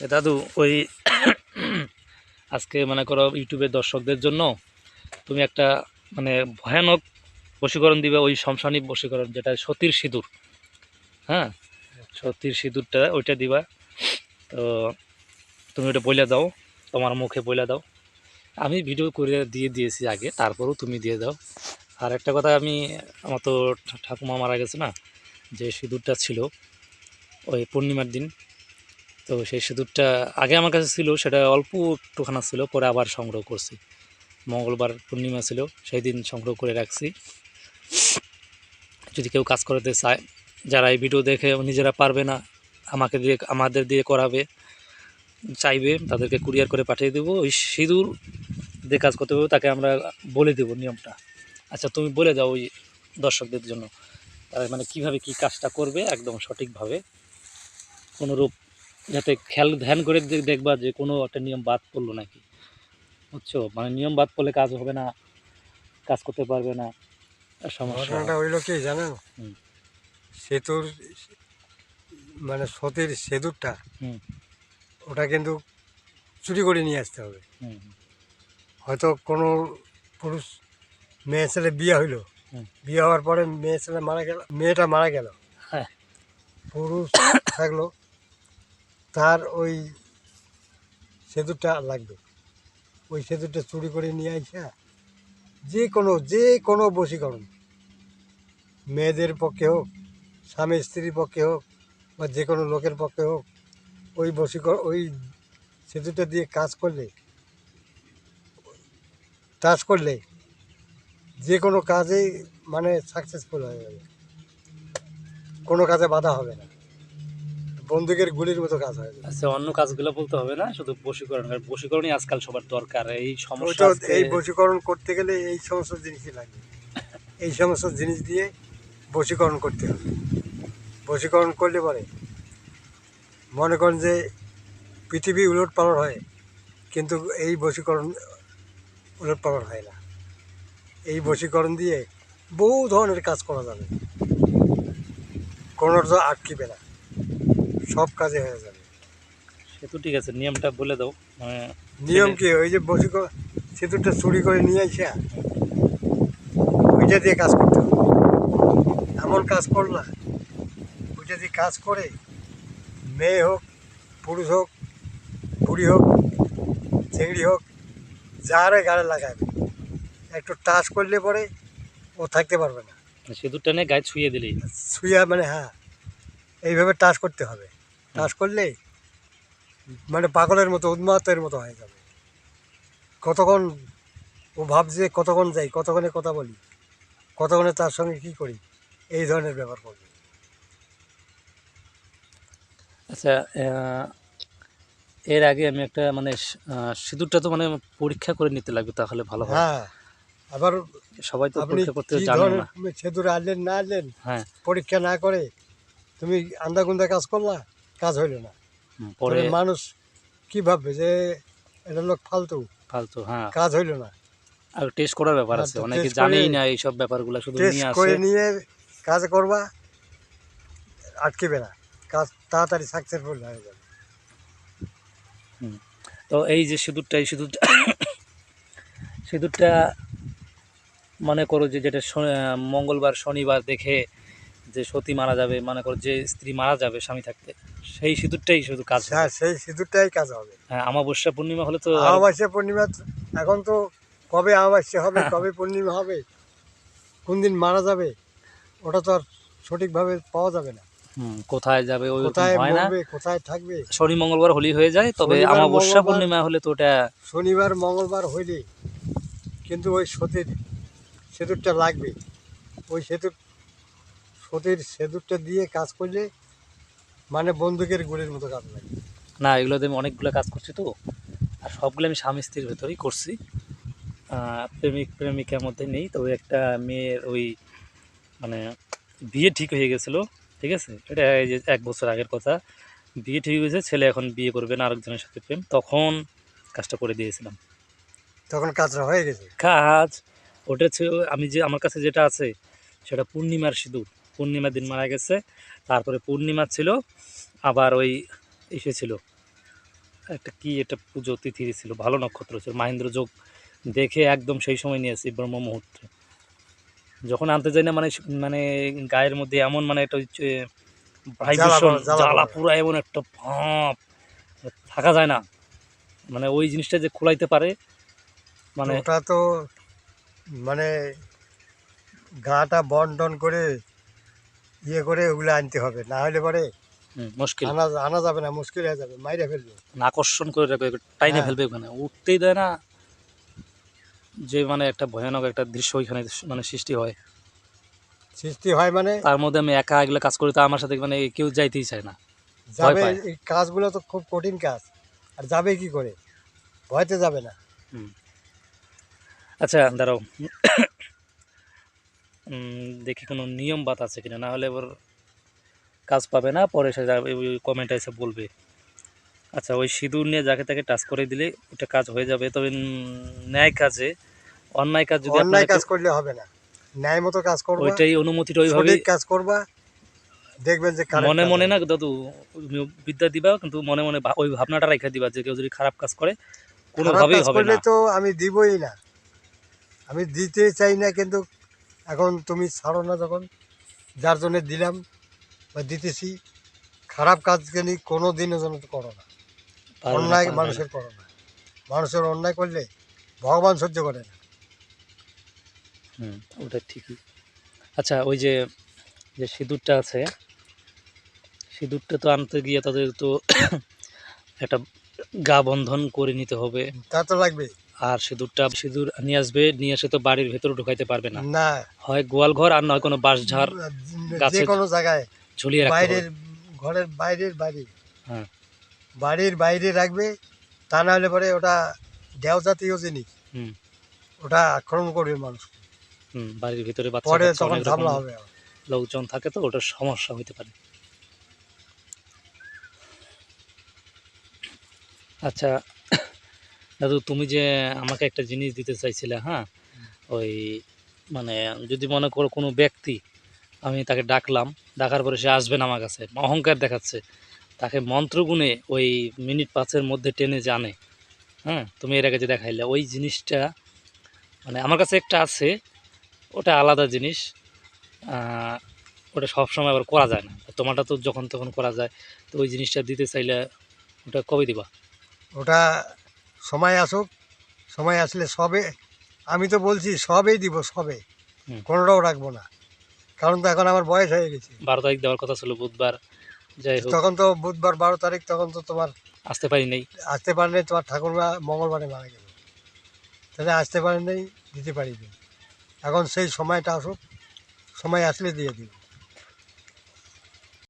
দাদু, ওই আজকে মনে করো ইউটিউবের দর্শকদের জন্য তুমি একটা মানে ভয়ানক বশীকরণ দিবে, ওই শমশানী বশীকরণ যেটা সতীর সিঁদুর। হ্যাঁ? সতীর সিঁদুরটা ওইটা দিবা। তো তুমি ওটা বইলে দাও, তোমার মুখে বইলে দাও। আমি ভিডিও করে দিয়ে দিয়েছি আগে, তারপরেও তুমি দিয়ে দাও। আর একটা কথা আমি, আমার তো ঠাকুমা মারা গেছে না, যে সিঁদুরটা ছিল, ওই পূর্ণিমার দিন তো সেই সিঁদুরটা আগে আমার কাছে ছিল, সেটা অল্প একটুখানা ছিল, পরে আবার সংগ্রহ করছি। মঙ্গলবার পূর্ণিমা ছিল, সেই দিন সংগ্রহ করে রাখছি। যদি কেউ কাজ করাতে চায়, যারা এই ভিডিও দেখে নিজেরা পারবে না, আমাকে দিয়ে, আমাদের দিয়ে করাবে, চাইবে, তাদেরকে কুরিয়ার করে পাঠিয়ে দেবো। ওই সিঁদুর দিয়ে কাজ করতে হবে, তাকে আমরা বলে দেবো নিয়মটা। আচ্ছা তুমি বলে দাও ওই দর্শকদের জন্য, তারা মানে কীভাবে কি কাজটা করবে, একদম সঠিকভাবে কোনো রূপ যাতে খেয়াল ধ্যান করে দেখবা যে কোনো একটা নিয়ম বাদ পড়ল নাকি। বুঝছ? মানে নিয়ম বাদ পড়লে কাজ হবে না কাজ করতে পারবে না ঘটনাটা। হইল কি জানেন সেতুর মানে সতীর সেতুরটা হুম। ওটা কিন্তু চুরি করে নিয়ে আসতে হবে। হয়তো কোনো পুরুষ মেয়ে ছেলে বিয়ে হইল। বিয়ে হওয়ার পরে মেয়ে ছেলে মারা গেল মেয়েটা মারা গেল। হ্যাঁ। পুরুষ থাকল তার ওই সেতুরটা লাগবে। ওই সেতুরটা চুরি করে নিয়ে আইসা যে কোনো যে কোনো বশীকরণ, মেয়েদের পক্ষে হোক, স্বামী স্ত্রীর পক্ষে হোক বা যে কোনো লোকের পক্ষে হোক, ওই বশীকরণ, ওই সেতুটা দিয়ে কাজ করলে কাজ করলে যে কোনো কাজেই মানে সাকসেসফুল হয়ে যাবে। কোনো কাজে বাধা হবে না। বন্দুকের গুলির মতো কাজ হয়। আচ্ছা অন্য কাজগুলো বলতে হবে না? শুধু বশীকরণ কারণ বশীকরণই আজকাল সবার দরকার। এই সমস্যা এই বশীকরণ করতে গেলে এই সমস্ত জিনিসই লাগে। এই সমস্ত জিনিস দিয়ে বশীকরণ করতে হবে। বশীকরণ করলে পরে মনে করেন যে পৃথিবী উলট পালট হয় কিন্তু এই বশীকরণ উলট পালট হয় না। এই বশীকরণ দিয়ে বহু ধরনের কাজ করা যাবে। কোনোটা আটকিবে না। সব কাজে হয়ে যাবে। সে তো ঠিক আছে নিয়মটা বলে দাও। মানে নিয়ম কি ওই যে বশীকরণ সেতুটা চুরি করে নিয়ে আসা ওইটা দিয়ে কাজ করতে হবে। এমন কাজ করলা ওইটা দিয়ে কাজ করে মেয়ে হোক পুরুষ হোক বুড়ি হোক চিংড়ি হোক যারে গাড়ে লাগাবে। একটু টাচ করলে পরে ও থাকতে পারবে না। সিঁদুরটা নিয়ে গায়ে ছুঁয়ে দিলেই। শুয়া মানে হ্যাঁ এইভাবে টাচ করতে হবে। টাচ করলে মানে পাগলের মতো উন্মাতের মতো হয়ে যাবে। কতক্ষণ ও ভাবছে কতক্ষণ যাই কতক্ষণে কথা বলি কতক্ষণে তার সঙ্গে কি করি এই ধরনের ব্যাপার করবে। আচ্ছা এর আগে আমি একটা মানে সিঁদুরটা তো মানে পরীক্ষা করে নিতে লাগবে তাহলে ভালো হয়। আবার সবাই তো পরীক্ষা করতে কি জানে ধরনের না। সেতুরে আনলেন না আনলেন হ্যাঁ। পরীক্ষা না করে তুমি আন্দাগুন্দা কাজ করলা? কাজ হইল না। পরে মানুষ কি ভাববে যে এটা লোক ফালতু? ফালতু হ্যাঁ। কাজ হইল না। আর টেস্ট করার ব্যাপার হ্যাঁ, আছে অনেকে জানেই না এইসব ব্যাপারগুলো শুধু নিয়ে করে নিয়ে কাজ করবা আটকেবে না। কাজ তাড়াতাড়ি সাকসেসফুল হয়ে যাবে। তো এই যে সিঁদুরটা এই সিঁদুরটা সিঁদুরটা মনে করো যে যেটা মঙ্গলবার শনিবার দেখে যে সতী মারা যাবে মনে করো যে স্ত্রী মারা যাবে স্বামী থাকতে সেই সিঁদুরটাই শুধু কাজ হ্যাঁ সেই সিঁদুরটাই কাজ হবে। হ্যাঁ আমাবস্যা পূর্ণিমা হলে তো অমাবস্যা পূর্ণিমা এখন তো কবে অমাবস্যা হবে হ্যাঁ। কবে পূর্ণিমা হবে কোন দিন মারা যাবে ওটা তো আর সঠিকভাবে পাওয়া যাবে না। হুম, কোথায় যাবে ওই কোথায় মরবে কোথায় থাকবে? শনি মঙ্গলবার হলেই হয়ে যায় তবে আমাবস্যা পূর্ণিমা হলে তো ওটা শনিবার মঙ্গলবার হইলে কিন্তু ওই সতীর সেতুরটা লাগবে। ওই সেতুর সতীর সেতুরটা দিয়ে কাজ করলে মানে বন্দুকের গুলির মতো কাজ লাগে। না এগুলোতে আমি অনেকগুলো কাজ করছি তো। আর সবগুলো আমি স্বামী স্ত্রীর ভেতরেই করছি। প্রেমিক প্রেমিকার মধ্যে নেই তবে একটা মেয়ের ওই মানে বিয়ে ঠিক হয়ে গেছিল ঠিক আছে? এটা এই যে এক বছর আগের কথা। বিয়ে ঠিক হয়েছে ছেলে এখন বিয়ে করবে না আরেকজনের সাথে প্রেম। তখন কাজটা করে দিয়েছিলাম। তখন কাজটা হয়ে গেছে? কাজ ওটা আমি যে আমার কাছে যেটা আছে সেটা পূর্ণিমার সিঁদুর। পূর্ণিমার দিন মারা গেছে। তারপরে পূর্ণিমা ছিল আবার ওই এসে ছিল একটা কি এটা পুজো তিথি ছিল ভালো নক্ষত্র ছিল। মাহেন্দ্র যোগ দেখে একদম সেই সময় নিয়েছি ব্রহ্ম মুহূর্তে। যখন আনতে যাই না মানে মানে গায়ের মধ্যে এমন মানে একটা হচ্ছে ভাইব্রেশন জ্বালা- পুরো এমন একটা ভাপ থাকা যায় না। মানে ওই জিনিসটা যে খোলাইতে পারে মানে ওটা তো মানে গাটা বন টন করে ইয়ে করে ওগুলো আনতে হবে। না হলে পরে মুশকিল। আনা আনা যাবে না মুশকিল হয়ে যাবে মাইরে ফেলবে। আকর্ষণ করে রাখবে টাইনে হ্যাঁ। ফেলবে ওখানে। উঠতেই দেয় না যে মানে একটা ভয়ানক একটা দৃশ্য ওইখানে মানে সৃষ্টি হয়। সৃষ্টি হয় মানে তার মধ্যে আমি একা এগুলো কাজ করি তো আমার সাথে মানে কেউ যাইতেই চায় না। যাবে এই কাজগুলো তো খুব কঠিন কাজ আর যাবে কি করে? ভয়তে যাবে না। আচ্ছা দাঁড়াও। দেখি কোনো নিয়ম বাত আছে কিনা না হলে এবার কাজ পাবে না পরে সে কমেন্টে এসে বলবে। আচ্ছা ওই সিঁদুর নিয়ে যাকে তাকে টাচ করে দিলে ওটা কাজ হয়ে যাবে। তবে ন্যায় কাজে অন্যায় কাজ যদি অন্যায় কাজ করলে হবে না। ন্যায় মতো কাজ করবা ওইটাই অনুমতিটা ওইভাবে কাজ করবা দেখবেন যে মনে মনে না দাদু তুমি বিদ্যা দিবা কিন্তু মনে মনে ওই ভাবনাটা রেখে দিবা যে কেউ যদি খারাপ কাজ করে কোনোভাবেই হবে না। তো আমি দিবই না। আমি দিতে চাই না কিন্তু এখন তুমি ছাড়ো না যখন যার জন্য দিলাম বা দিতেছি খারাপ কাজ জানি কোনো দিনও যেন তো করো না। অন্যায় মানুষের করো না। মানুষের অন্যায় করলে ভগবান সহ্য করে না। হুম ওটা ঠিকই। আচ্ছা ওই যে যে সিঁদুরটা আছে সিঁদুরটা তো আনতে গিয়ে তাদের তো একটা গা বন্ধন করে নিতে হবে। তা তো লাগবে আর সিঁদুরটা সিঁদুর নিয়ে আসবে নিয়ে এসে তো বাড়ির ভেতরে ঢুকাইতে পারবে না। না। হয় গোয়াল ঘর আর নয় কোনো বাঁশঝাড় যে গাছের- কোনো জায়গায় ঝুলিয়ে বাইরের ঘরের বাইরের বাড়ি। হ্যাঁ। বাড়ির বাইরে রাখবে তা না হলে পরে ওটা দেও জাতীয় জিনিস। হুম। ওটা আক্রমণ করবে মানুষ। হুম বাড়ির ভিতরে পরে তখন ঝামেলা হবে লোকজন থাকে তো ওটার সমস্যা হতে পারে। আচ্ছা দাদু, তুমি যে আমাকে একটা জিনিস দিতে চাইছিলে হ্যাঁ? ওই মানে যদি মনে করো কোনো ব্যক্তি, আমি তাকে ডাকলাম, ডাকার পরে সে আসবে আমার কাছে, অহংকার দেখাচ্ছে। তাকে মন্ত্রগুণে ওই মিনিট পাঁচের মধ্যে টেনে জানে হ্যাঁ? তুমি এর আগে যে দেখাইলে, ওই জিনিসটা মানে আমার কাছে একটা আছে, ওটা আলাদা জিনিস ওটা সবসময় আবার করা যায় না। তোমারটা তো যখন তখন করা যায়, তো ওই জিনিসটা দিতে চাইলে ওটা কবে দিবা? ওটা সময় আসুক সময় আসলে সবে আমি তো বলছি সবেই দিব সবে। কোনোটাও রাখব না। কারণ তো এখন আমার বয়স হয়ে গেছে। বারো তারিখ দেওয়ার কথা ছিল বুধবার। যাই হোক। তখন তো বুধবার বারো তারিখ তখন তো তোমার আসতে পারি নাই। আসতে পারেনি তোমার ঠাকুরমা মঙ্গলবারে মারা গেল। তাহলে আসতে পারেনি দিতে পারিনি এখন সেই সময়টা আসুক সময় আসলে দিয়ে দিব।